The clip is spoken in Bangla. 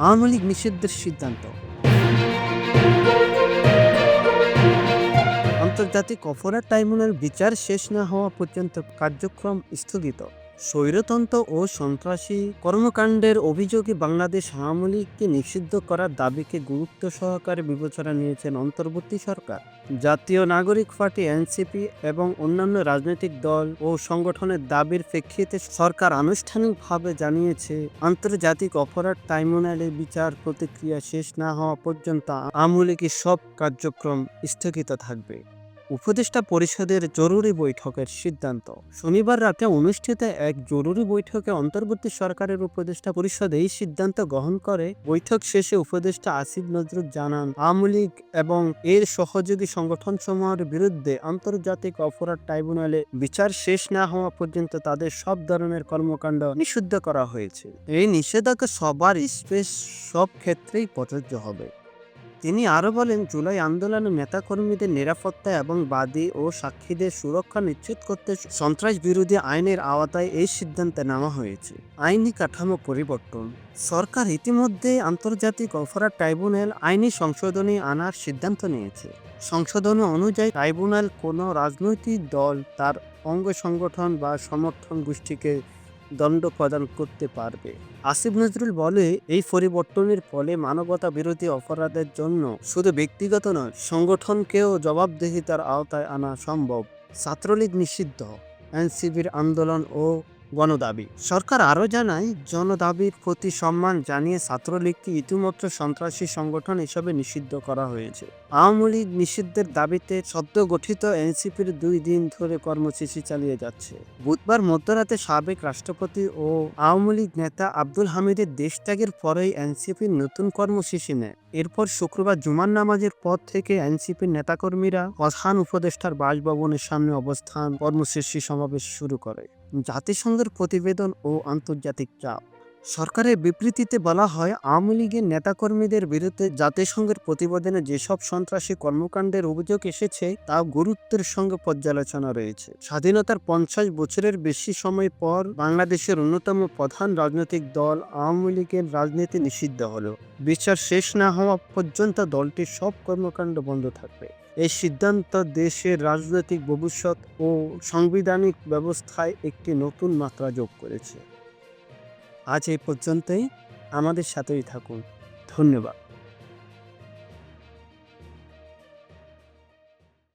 আওয়ামী লীগ নিষিদ্ধের সিদ্ধান্ত। আন্তর্জাতিক অপরাধ ট্রাইব্যুনাল বিচার শেষ না হওয়া পর্যন্ত কার্যক্রম স্থগিত। স্বৈরতন্ত্র ও সন্ত্রাসী কর্মকাণ্ডের অভিযোগে বাংলাদেশ আওয়ামী লীগকে নিষিদ্ধ করার দাবিকে গুরুত্ব সহকারে বিবেচনা নিয়েছেন অন্তর্বর্তী সরকার। জাতীয় নাগরিক পার্টি, এনসিপি এবং অন্যান্য রাজনৈতিক দল ও সংগঠনের দাবির প্রেক্ষিতে সরকার আনুষ্ঠানিকভাবে জানিয়েছে, আন্তর্জাতিক অপরাধ ট্রাইব্যুনালে বিচার প্রতিক্রিয়া শেষ না হওয়া পর্যন্ত আওয়ামী লীগের সব কার্যক্রম স্থগিত থাকবে। উপদেষ্টা পরিষদের জরুরি বৈঠকের সিদ্ধান্ত। শনিবার রাতে অনুষ্ঠিত এক জরুরি বৈঠকে অন্তর্বর্তী সরকারের উপদেষ্টা পরিষদ এই সিদ্ধান্ত গ্রহণ করে। বৈঠক শেষে উপদেষ্টা আসিফ নজরুল জানান, আওয়ামী লীগ এবং এর সহযোগী সংগঠনসমূহের বিরুদ্ধে আন্তর্জাতিক অপরাধ ট্রাইব্যুনালে বিচার শেষ না হওয়া পর্যন্ত তাদের সব ধরনের কর্মকাণ্ড নিষিদ্ধ করা হয়েছে। এই নিষেধাজ্ঞা সবার স্পেস সব ক্ষেত্রেই প্রযোজ্য হবে। তিনি আরও বলেন, জুলাই আন্দোলনের নেতাকর্মীদের নিরাপত্তা এবং বাদী ও সাক্ষীদের সুরক্ষা নিশ্চিত করতে সন্ত্রাস বিরোধী আইনের আওতায় এই সিদ্ধান্তে নেওয়া হয়েছে। আইনি কাঠামো পরিবর্তন। সরকার ইতিমধ্যে আন্তর্জাতিক অপরাধ ট্রাইব্যুনাল আইনি সংশোধনী আনার সিদ্ধান্ত নিয়েছে। সংশোধন অনুযায়ী ট্রাইব্যুনাল কোনো রাজনৈতিক দল, তার অঙ্গ সংগঠন বা সমর্থন গোষ্ঠীকে দণ্ড প্রদান করতে পারবে। আসিফ নজরুল বলে, এই পরিবর্তনের ফলে মানবতা বিরোধী অপরাধের জন্য শুধু ব্যক্তিগত নয়, সংগঠনকেও জবাবদেহিতার আওতায় আনা সম্ভব। ছাত্রলীগ নিষিদ্ধ এনসিবির আন্দোলন ও গণদাবি। সরকার আরও জানায়, জনদাবির প্রতি সম্মান জানিয়ে ছাত্রলীগকে ইতিমধ্যে সন্ত্রাসী সংগঠন হিসেবে নিষিদ্ধ করা হয়েছে। আওয়ামী লীগ নিষিদ্ধের দাবিতে সদ্য গঠিত এনসিপির দুই দিন ধরে কর্মসূচি চালিয়ে যাচ্ছে। বুধবার মধ্যরাতে সাবেক রাষ্ট্রপতি ও আওয়ামী লীগ নেতা আব্দুল হামিদের দেশত্যাগের পরেই এনসিপির নতুন কর্মসূচি নেয়। এরপর শুক্রবার জুমার নামাজের পর থেকে এনসিপির নেতাকর্মীরা প্রধান উপদেষ্টার বাসভবনের সামনে অবস্থান কর্মসূচি সমাবেশ শুরু করে। জাতিসংঘের প্রতিবেদন ও আন্তর্জাতিক চাপ। সরকারের বিবৃতিতে বলা হয়, আওয়ামী লীগের নেতাকর্মীদের বিরুদ্ধে জাতিসংঘের প্রতিবেদনে যেসব সন্ত্রাসী কর্মকাণ্ডের অভিযোগ এসেছে, তা গুরুত্বের সঙ্গে পর্যালোচনা রয়েছে। স্বাধীনতার পঞ্চাশ বছরের বেশি সময় পর বাংলাদেশের অন্যতম প্রধান রাজনৈতিক দল আওয়ামী লীগের রাজনীতি নিষিদ্ধ হলো। বিচার শেষ না হওয়া পর্যন্ত দলটির সব কর্মকাণ্ড বন্ধ থাকবে। এই সিদ্ধান্ত দেশের রাজনৈতিক ভবিষ্যৎ ও সাংবিধানিক ব্যবস্থায় একটি নতুন মাত্রা যোগ করেছে। আজ এই পর্যন্তই। আমাদের সাথেই থাকুন। ধন্যবাদ।